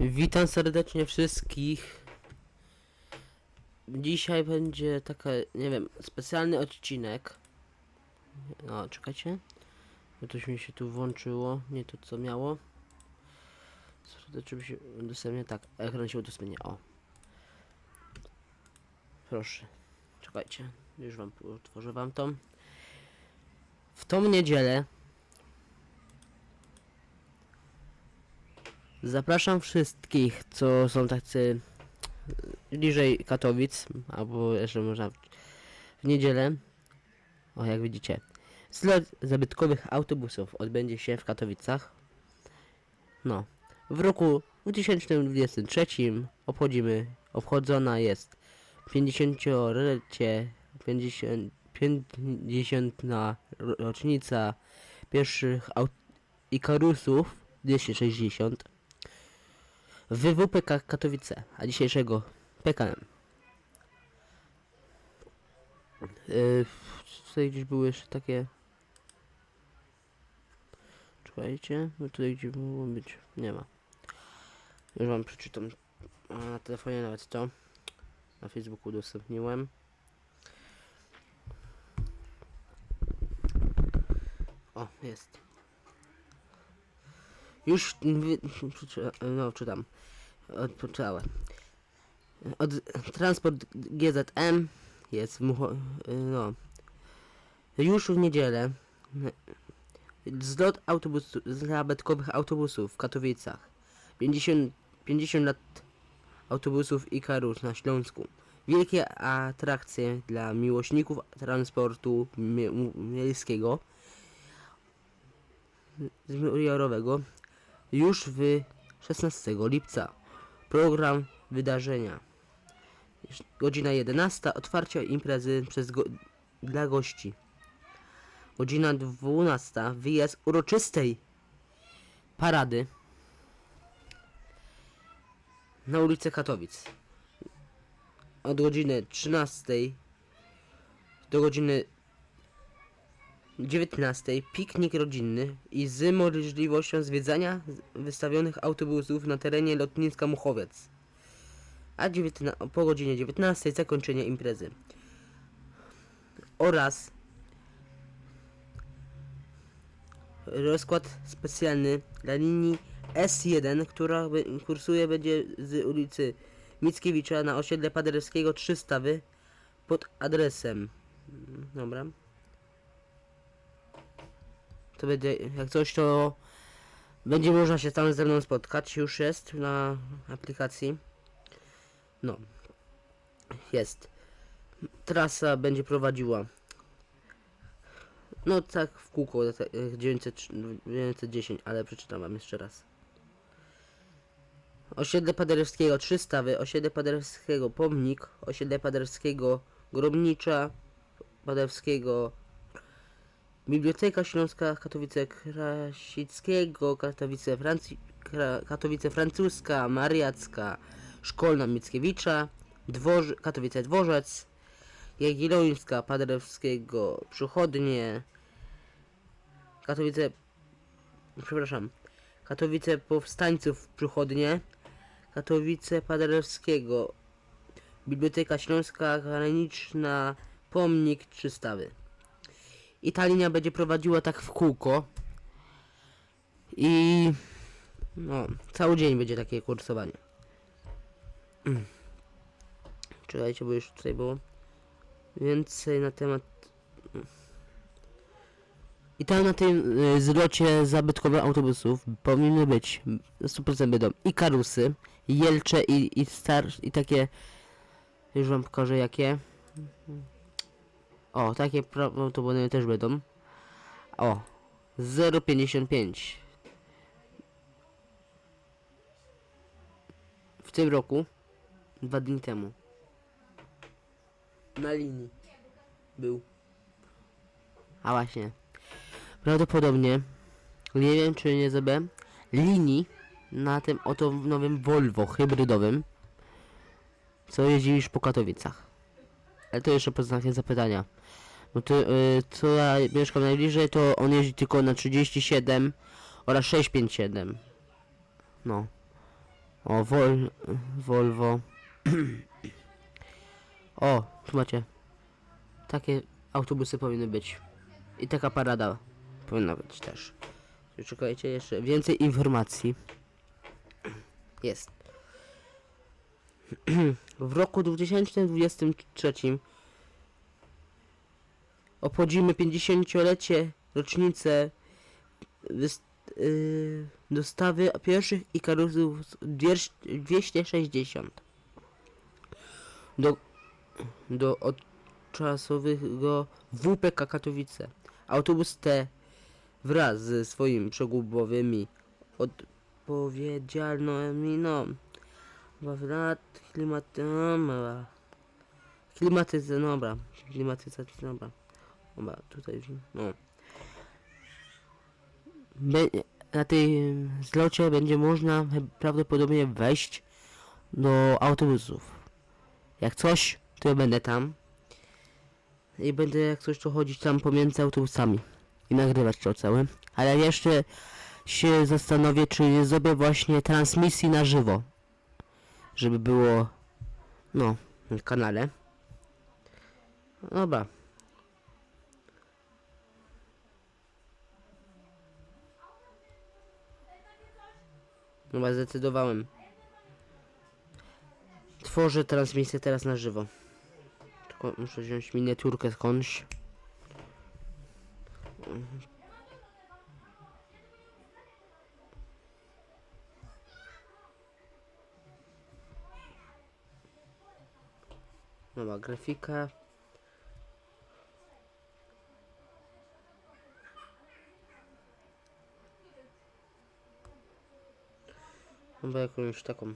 Witam serdecznie wszystkich. Dzisiaj będzie taka, nie wiem, specjalny odcinek. No, czekajcie. Bo coś mi się tu włączyło, nie to co miało. Sprawdzę się udostępnia, tak, ekran się udostępnia, o. Proszę, czekajcie, już wam otworzę wam to. W tą niedzielę Zapraszam wszystkich, co są tacy bliżej Katowic, albo jeszcze można w, niedzielę. O, jak widzicie. Zlot zabytkowych autobusów odbędzie się w Katowicach. No. W roku 2023 obchodzimy, obchodzona jest 50-lecie, 50, 50 rocznica pierwszych Ikarusów 260 WWPK Katowice, a dzisiejszego PKM. Yy, tutaj gdzieś były jeszcze takie... Czekajcie, no tutaj gdzie mogło być, nie ma. Już wam przeczytam na telefonie nawet to. Na Facebooku udostępniłem. O, jest. Już, no czytam. Odpoczęłem. Od transport GZM jest no. Już w niedzielę zlot autobusu, zabytkowych autobusów w Katowicach. 50, 50 lat autobusów Ikarus na Śląsku. Wielkie atrakcje dla miłośników transportu mie- miejskiego zbiorowego już w 16 lipca. Program wydarzenia. Godzina 11. Otwarcie imprezy przez go dla gości. Godzina 12. Wyjazd uroczystej parady na ulicę Katowic. Od godziny 13 do godziny 19 piknik rodzinny i z możliwością zwiedzania wystawionych autobusów na terenie lotniska Muchowiec. A 19, po godzinie 19 zakończenie imprezy. Oraz rozkład specjalny dla linii S1, która kursuje będzie z ulicy Mickiewicza na osiedle Paderewskiego 300 wy pod adresem. Dobra. To będzie, jak coś to będzie można się tam ze mną spotkać. Już jest na aplikacji. No. Jest. Trasa będzie prowadziła. No tak w kółko te- e, 900, 910, ale przeczytam wam jeszcze raz. Osiedle Paderewskiego 300, wy, osiedle Paderewskiego Pomnik, osiedle Paderewskiego Grobnicza, Paderewskiego Biblioteka Śląska Katowice Krasickiego, Katowice, Francji, Katowice Francuska, Mariacka, Szkolna Mickiewicza, Dworz, Katowice Dworzec, Jagiellońska, Paderewskiego, Przychodnie, Katowice, przepraszam, Katowice Powstańców Przychodnie, Katowice Paderewskiego, Biblioteka Śląska Graniczna, Pomnik Trzystawy. I ta linia będzie prowadziła tak w kółko. I no, cały dzień będzie takie kursowanie. Mm. Czekajcie, bo już tutaj było więcej na temat. I tam na tym y, zlocie zabytkowych autobusów powinny być 100% będą i karusy, i jelcze i, i star i takie już wam pokażę jakie. O, takie prawdopodobnie też będą. O, 0,55. W tym roku, dwa dni temu. Na linii był. A właśnie. Prawdopodobnie, nie wiem czy nie zrobiłem, linii na tym oto nowym Volvo hybrydowym, co jeździsz po Katowicach. Ale to jeszcze pod znakiem zapytania. Bo to, y, co ja mieszkam najbliżej, to on jeździ tylko na 37 oraz 657. No. O, Vol Volvo. o, tu macie. Takie autobusy powinny być. I taka parada powinna być też. Czekajcie jeszcze więcej informacji. Jest. W roku 2023 obchodzimy 50-lecie rocznicę yy, dostawy pierwszych Ikarusów z dwież- 260 do, do od czasowego WPK Katowice. Autobus T wraz ze swoimi przegubowymi odpowiedzialnymi no lat klimaty dobra. Klimatyzacja dobra. Klimatyzacja dobra. Dobra tutaj no. Be, na tym zlocie będzie można prawdopodobnie wejść do autobusów. Jak coś to ja będę tam. I będę jak coś to chodzić tam pomiędzy autobusami i nagrywać to całe. Ale jeszcze się zastanowię czy nie zrobię właśnie transmisji na żywo żeby było no na kanale dobra Chyba zdecydowałem. Tworzę transmisję teraz na żywo. Tylko muszę wziąć miniaturkę skądś. Grafika. Chyba jakąś taką.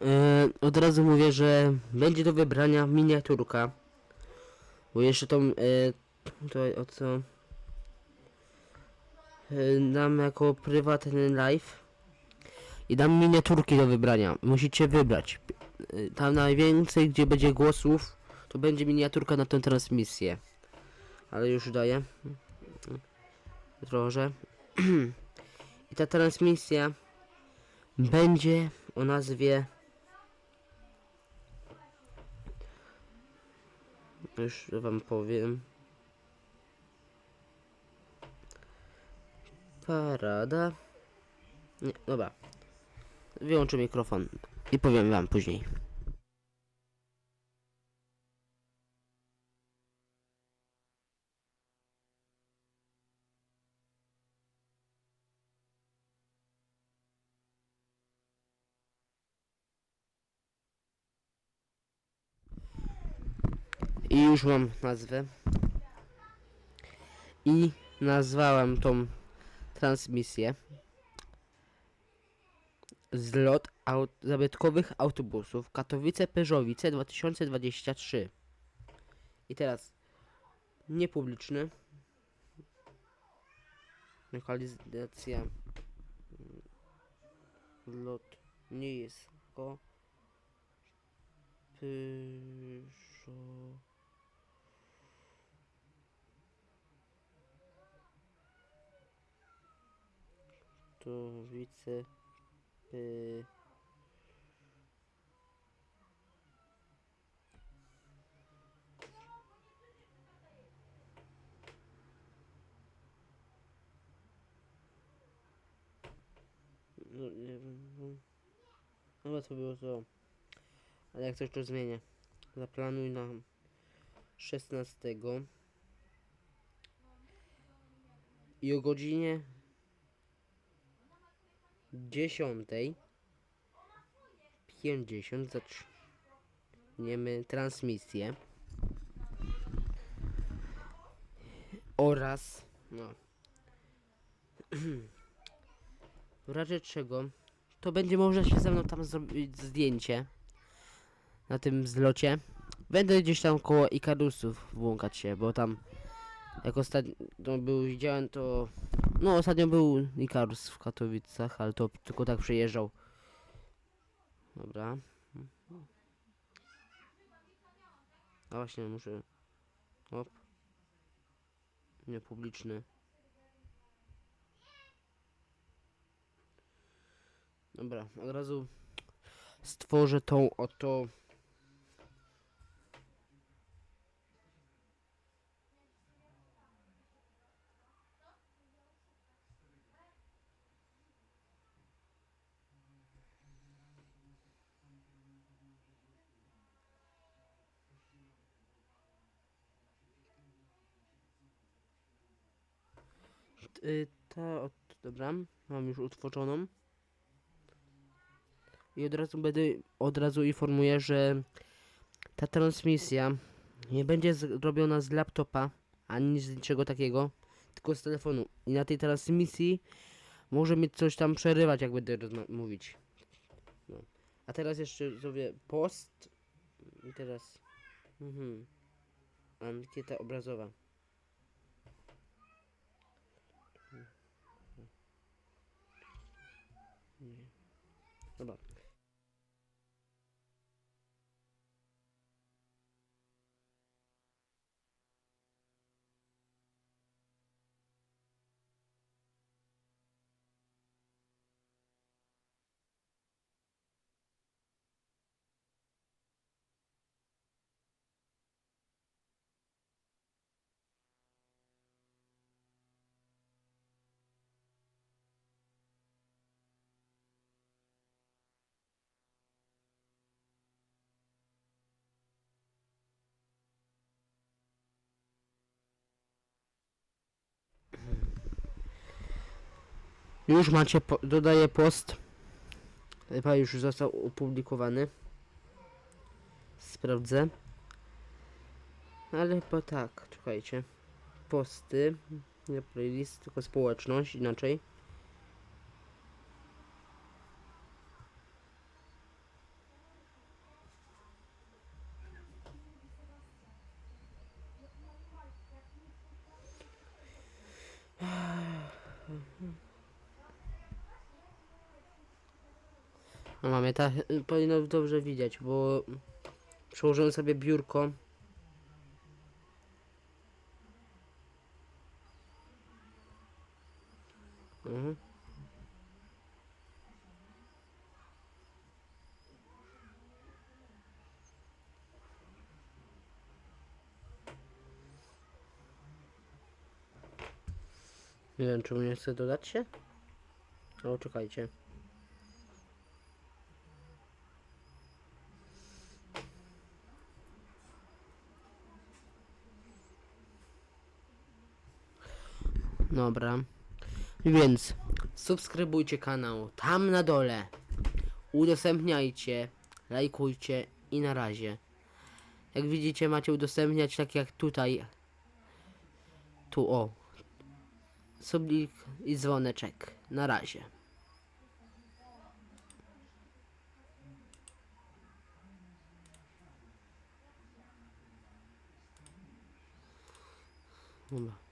Yy, od razu mówię, że będzie do wybrania miniaturka. Bo jeszcze tą yy, tutaj o co dam jako prywatny live i dam miniaturki do wybrania. Musicie wybrać. Tam najwięcej, gdzie będzie głosów, to będzie miniaturka na tę transmisję. Ale już daję. Trochę. I ta transmisja będzie o nazwie już wam powiem parada. Nie, dobra. Wyłączę mikrofon i powiem wam później. I już mam nazwę. I nazwałem tą transmisję Zlot aut zabytkowych autobusów Katowice-Pyrzowice 2023 I teraz niepubliczny. Lokalizacja lotnisko Pyrzo to wice y, no, nie wiem, no. To było to. Ale jak coś to zmienię. Zaplanuj na 16 i o godzinie 10 50 zaczniemy transmisję. Oraz no. W razie czego to będzie można się ze mną tam zrobić zdjęcie na tym zlocie. Będę gdzieś tam koło Ikarusów błąkać się, bo tam jak ostatnio był widziałem to no ostatnio był Ikarus w Katowicach, ale to tylko tak przejeżdżał. Dobra. A właśnie muszę. Hop. Niepubliczny. Dobra, od razu stworzę tą oto y, ta, od, dobra, mam już utworzoną. I od razu będę, od razu informuję, że ta transmisja nie będzie zrobiona z laptopa, ani z niczego takiego, tylko z telefonu. I na tej transmisji może mi coś tam przerywać, jak będę mówić. No. A teraz jeszcze zrobię post. I teraz... Mhm. Ankieta obrazowa. Dobra. Już macie, po, dodaję post. Chyba już został opublikowany. Sprawdzę. Ale chyba tak, czekajcie. Posty, nie playlist, tylko społeczność, inaczej. Mamy y, powinno dobrze widać, bo przełożyłem sobie biurko. Mhm. Nie wiem, czemu nie chce dodać się? O, czekajcie. Dobra. Więc subskrybujcie kanał tam na dole. Udostępniajcie, lajkujcie i na razie. Jak widzicie macie udostępniać tak jak tutaj. Tu o. Sublik i dzwoneczek. Na razie. Dobra.